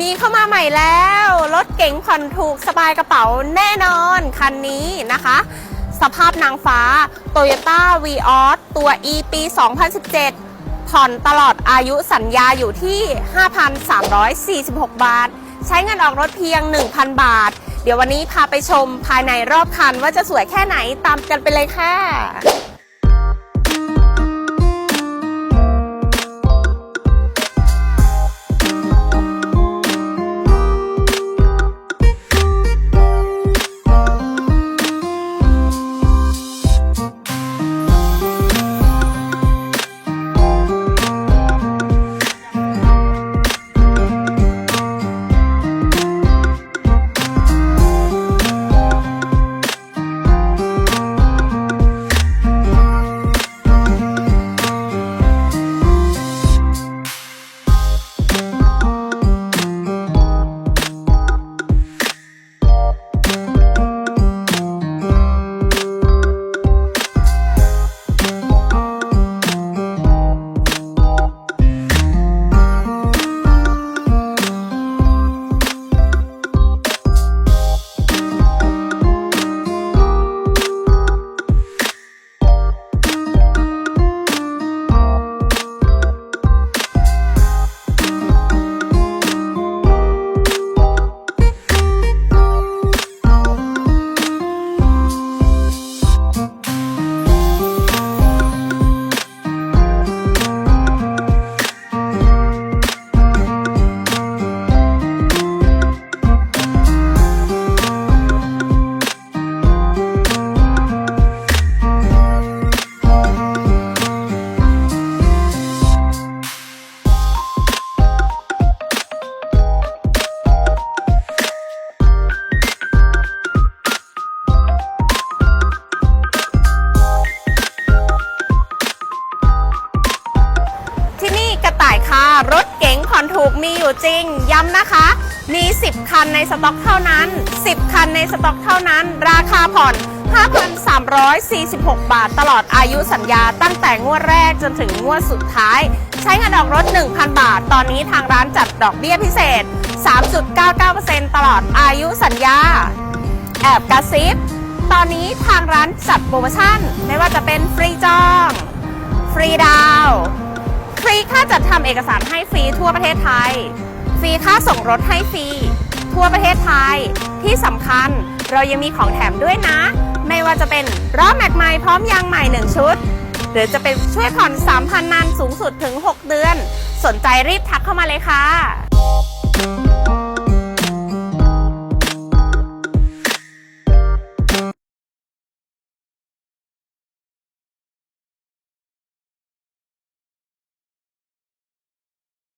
มีเข้ามาใหม่แล้ว รถเก๋งผ่อนถูกสบายกระเป๋าแน่นอน คันนี้นะคะ สภาพนางฟ้า Toyota v ีออสตัว E ปี 2017 ผ่อนตลอดอายุสัญญาอยู่ที่ 5,346 บาท ใช้เงินออกรถเพียง 1,000 บาท เดี๋ยววันนี้พาไปชมภายในรอบคันว่าจะสวยแค่ไหนตามกันไปเลยค่ะ ผ่อนถูกมีอยู่จริง ย้ำนะคะ มี 10 คันในสต็อกเท่านั้น 10 คันในสต็อกเท่านั้น ราคาผ่อน 5,346 บาท ตลอดอายุสัญญาตั้งแต่งวดแรกจนถึงงวดสุดท้าย ใช้เงินออกรถ 1,000 บาท ตอนนี้ทางร้านจัดดอกเบี้ยพิเศษ 3.99%ตลอดอายุสัญญา แอบกระซิบตอนนี้ทางร้านจัดโปรโมชั่น ไม่ว่าจะเป็นฟรีจอง ฟรีดาว ฟรีค่าจัดทำเอกสารให้ฟรีทั่วประเทศไทย ฟรีค่าส่งรถให้ฟรี ทั่วประเทศไทย ที่สำคัญเรายังมีของแถมด้วยนะ ไม่ว่าจะเป็นล้อแม็กใหม่พร้อมยางใหม่ 1 ชุด หรือจะเป็นช่วยผ่อน 3,000 นานสูงสุดถึง 6 เดือน สนใจรีบทักเข้ามาเลยค่ะ